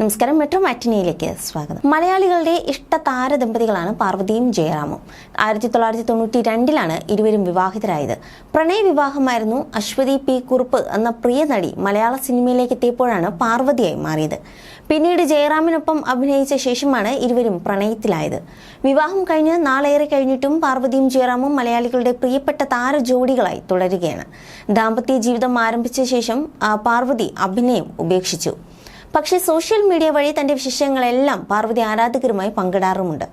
നമസ്കാരം. മെട്രോ മാറ്റിനിയിലേക്ക് സ്വാഗതം. മലയാളികളുടെ ഇഷ്ട താര ദമ്പതികളാണ് പാർവതിയും ജയറാമും. ആയിരത്തി തൊള്ളായിരത്തി തൊണ്ണൂറ്റി രണ്ടിലാണ് ഇരുവരും വിവാഹിതരായത്. പ്രണയ വിവാഹമായിരുന്നു അശ്വതി പി കുറുപ്പ് എന്ന പ്രിയ നടി മലയാള സിനിമയിലേക്ക് എത്തിയപ്പോഴാണ് പാർവതിയായി മാറിയത്. പിന്നീട് ജയറാമിനൊപ്പം അഭിനയിച്ച ശേഷമാണ് ഇരുവരും പ്രണയത്തിലായത്. വിവാഹം കഴിഞ്ഞ് നാളേറെ കഴിഞ്ഞിട്ടും പാർവതിയും ജയറാമും മലയാളികളുടെ പ്രിയപ്പെട്ട താര ജോഡികളായി തുടരുകയാണ്. ദാമ്പത്യ ജീവിതം ആരംഭിച്ച ശേഷം പാർവതി അഭിനയം ഉപേക്ഷിച്ചു. പക്ഷേ സോഷ്യൽ മീഡിയ വഴി തന്റെ വിശേഷങ്ങളെല്ലാം പാർവതി ആരാധകരുമായി പങ്കിടാറുമുണ്ട്.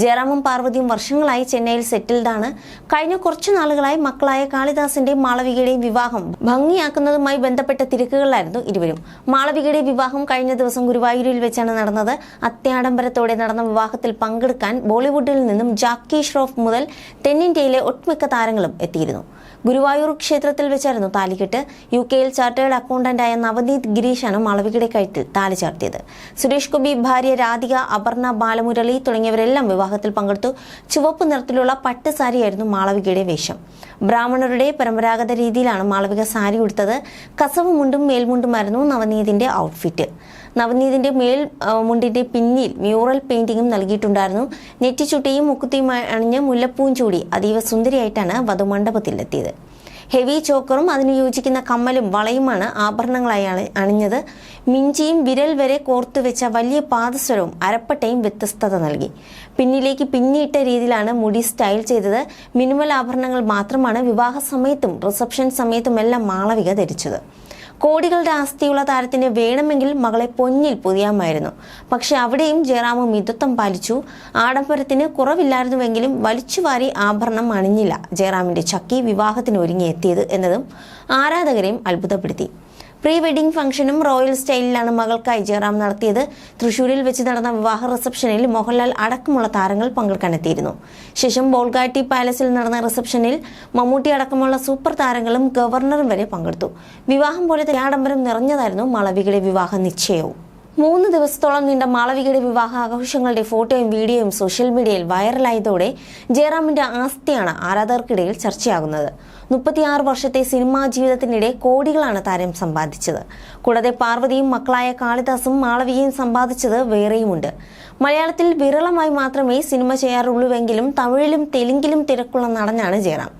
ജയറാമും പാർവതിയും വർഷങ്ങളായി ചെന്നൈയിൽ സെറ്റിൽഡാണ്. കഴിഞ്ഞ കുറച്ചു നാളുകളായി മക്കളായ കാളിദാസിന്റെയും മാളവികയുടെയും വിവാഹം ഭംഗിയാക്കുന്നതുമായി ബന്ധപ്പെട്ട തിരക്കുകളായിരുന്നു ഇരുവരും. മാളവികയുടെ വിവാഹം കഴിഞ്ഞ ദിവസം ഗുരുവായൂരിൽ വെച്ചാണ് നടന്നത്. അത്യാഡംബരത്തോടെ നടന്ന വിവാഹത്തിൽ പങ്കെടുക്കാൻ ബോളിവുഡിൽ നിന്നും ജാക്കി ഷ്രോഫ് മുതൽ തെന്നിന്ത്യയിലെ ഒട്ടുമിക്ക താരങ്ങളും എത്തിയിരുന്നു. ഗുരുവായൂർ ക്ഷേത്രത്തിൽ വെച്ചായിരുന്നു താലികെട്ട്. യു കെയിൽ ചാർട്ടേഡ് അക്കൗണ്ടന്റായ നവനീത് ഗിരീഷാണ് മാളവികയുടെ കഴുത്തിൽ താലി ചാർത്തിയത്. സുരേഷ് ഗോപി ഭാര്യ രാധിക അപർണ ബാലമുരളി തുടങ്ങിയവരെല്ലാം വിവാഹത്തിൽ പങ്കെടുത്തു. ചുവപ്പ് നിറത്തിലുള്ള പട്ട് സാരിയായിരുന്നു മാളവികയുടെ വേഷം. ബ്രാഹ്മണരുടെ പരമ്പരാഗത രീതിയിലാണ് മാളവിക സാരി ഉടുത്തത്. കസവ് മുണ്ടും മേൽമുണ്ടുമായിരുന്നു നവനീതിന്റെ ഔട്ട്ഫിറ്റ് നവനീതിന്റെ മേൽ മുണ്ടിന്റെ പിന്നിൽ മ്യൂറൽ പെയിന്റിംഗും നൽകിയിട്ടുണ്ടായിരുന്നു. നെറ്റിച്ചുട്ടിയും മുക്കുത്തിയും അണിഞ്ഞ് മുല്ലപ്പൂവും ചൂടി അതീവ സുന്ദരിയായിട്ടാണ് വധുമണ്ഡപത്തിലെത്തിയത്. ഹെവി ചോക്കറും അതിന് യോജിക്കുന്ന കമ്മലും വളയുമാണ് ആഭരണങ്ങളായി അണിഞ്ഞത്. മിഞ്ചിയും വിരൽ വരെ കോർത്തു വെച്ച വലിയ പാദസ്വരവും അരപ്പട്ടയും വ്യത്യസ്തത നൽകി. പിന്നിലേക്ക് പിന്നിയിട്ട രീതിയിലാണ് മുടി സ്റ്റൈൽ ചെയ്തത്. മിനിമൽ ആഭരണങ്ങൾ മാത്രമാണ് വിവാഹ സമയത്തും റിസപ്ഷൻ സമയത്തുമെല്ലാം മാളവിക ധരിച്ചത്. കോടികളുടെ ആസ്തിയുള്ള താരത്തിന് വേണമെങ്കിൽ മകളെ പൊന്നിൽ പൊതിയാമായിരുന്നു. പക്ഷെ അവിടെയും ജയറാമു മിതത്വം പാലിച്ചു. ആഡംബരത്തിന് കുറവില്ലായിരുന്നുവെങ്കിലും വലിച്ചുവാരി ആഭരണം അണിഞ്ഞില്ല ജയറാമിന്റെ ചക്കി വിവാഹത്തിന് ഒരുങ്ങിയെത്തിയത് എന്നതും ആരാധകരെയും അത്ഭുതപ്പെടുത്തി. പ്രീ വെഡിംഗ് ഫംഗ്ഷനും റോയൽ സ്റ്റൈലിലാണ് മകൾക്കായി ജയറാം നടത്തിയത്. തൃശൂരിൽ വെച്ച് നടന്ന വിവാഹ റിസപ്ഷനിൽ മോഹൻലാൽ അടക്കമുള്ള താരങ്ങൾ പങ്കെടുക്കാനെത്തിയിരുന്നു. ശേഷം ബോൾഗാട്ടി പാലസിൽ നടന്ന റിസപ്ഷനിൽ മമ്മൂട്ടി അടക്കമുള്ള സൂപ്പർ താരങ്ങളും ഗവർണറും വരെ പങ്കെടുത്തു. വിവാഹം പോലെ ആഡംബരം നിറഞ്ഞതായിരുന്നു മാളവികയുടെ വിവാഹ നിശ്ചയവും. മൂന്ന് ദിവസത്തോളം നീണ്ട മാളവികയുടെ വിവാഹ ആഘോഷങ്ങളുടെ ഫോട്ടോയും വീഡിയോയും സോഷ്യൽ മീഡിയയിൽ വൈറലായതോടെ ജയറാമിന്റെ ആസ്തിയാണ് ആരാധകർക്കിടയിൽ ചർച്ചയാകുന്നത്. മുപ്പത്തിയാറ് വർഷത്തെ സിനിമാ ജീവിതത്തിനിടെ കോടികളാണ് താരം സമ്പാദിച്ചത്. കൂടാതെ പാർവതിയും മക്കളായ കാളിദാസും മാളവികയും സമ്പാദിച്ചത് വേറെയുമുണ്ട്. മലയാളത്തിൽ വിരളമായി മാത്രമേ സിനിമ ചെയ്യാറുള്ളൂവെങ്കിലും തമിഴിലും തെലുങ്കിലും തിരക്കുള്ള നടനാണ് ജയറാം.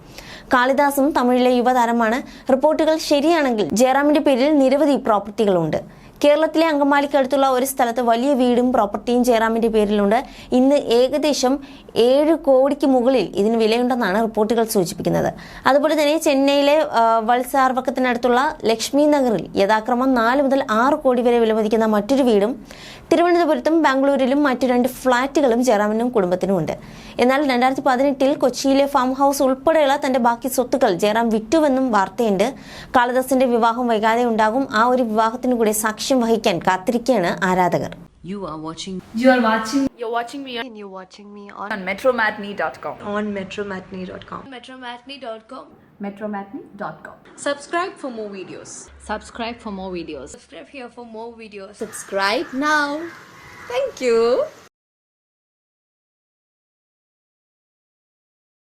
കാളിദാസും തമിഴിലെ യുവതാരമാണ്. റിപ്പോർട്ടുകൾ ശരിയാണെങ്കിൽ ജയറാമിന്റെ പേരിൽ നിരവധി പ്രോപ്പർട്ടികളുണ്ട്. കേരളത്തിലെ അങ്കമാലിക്ക് അടുത്തുള്ള ഒരു സ്ഥലത്ത് വലിയ വീടും പ്രോപ്പർട്ടിയും ജയറാമിന്റെ പേരിലുണ്ട്. ഇന്ന് ഏകദേശം ഏഴ് കോടിക്ക് മുകളിൽ ഇതിന് വിലയുണ്ടെന്നാണ് റിപ്പോർട്ടുകൾ സൂചിപ്പിക്കുന്നത്. അതുപോലെ തന്നെ ചെന്നൈയിലെ വത്സാർവക്കത്തിനടുത്തുള്ള ലക്ഷ്മി നഗറിൽ യഥാക്രമം നാല് മുതൽ ആറ് കോടി വരെ വിലമതിക്കുന്ന മറ്റൊരു വീടും തിരുവനന്തപുരത്തും ബാംഗ്ലൂരിലും മറ്റു രണ്ട് ഫ്ളാറ്റുകളും ജയറാമിനും കുടുംബത്തിനുമുണ്ട്. എന്നാൽ രണ്ടായിരത്തി പതിനെട്ടിൽ കൊച്ചിയിലെ ഫാം ഹൗസ് ഉൾപ്പെടെയുള്ള തന്റെ ബാക്കി സ്വത്തുക്കൾ ജയറാം വിറ്റുവെന്നും വാർത്തയുണ്ട്. കാളിദാസിന്റെ വിവാഹം വൈകാതെ ഉണ്ടാകും. ആ ഒരു വിവാഹത്തിനു കൂടെ സാക്ഷ്യം വഹിക്കാൻ കാത്തിരിക്കുകയാണ് ആരാധകർ You are watching You are watching You're watching me and you're watching me on, on metromatney.com. on metromatney.com. metromatney.com. Metromatney.com. Subscribe for more videos. Subscribe for more videos. Subscribe here for more videos. Subscribe now. Thank you.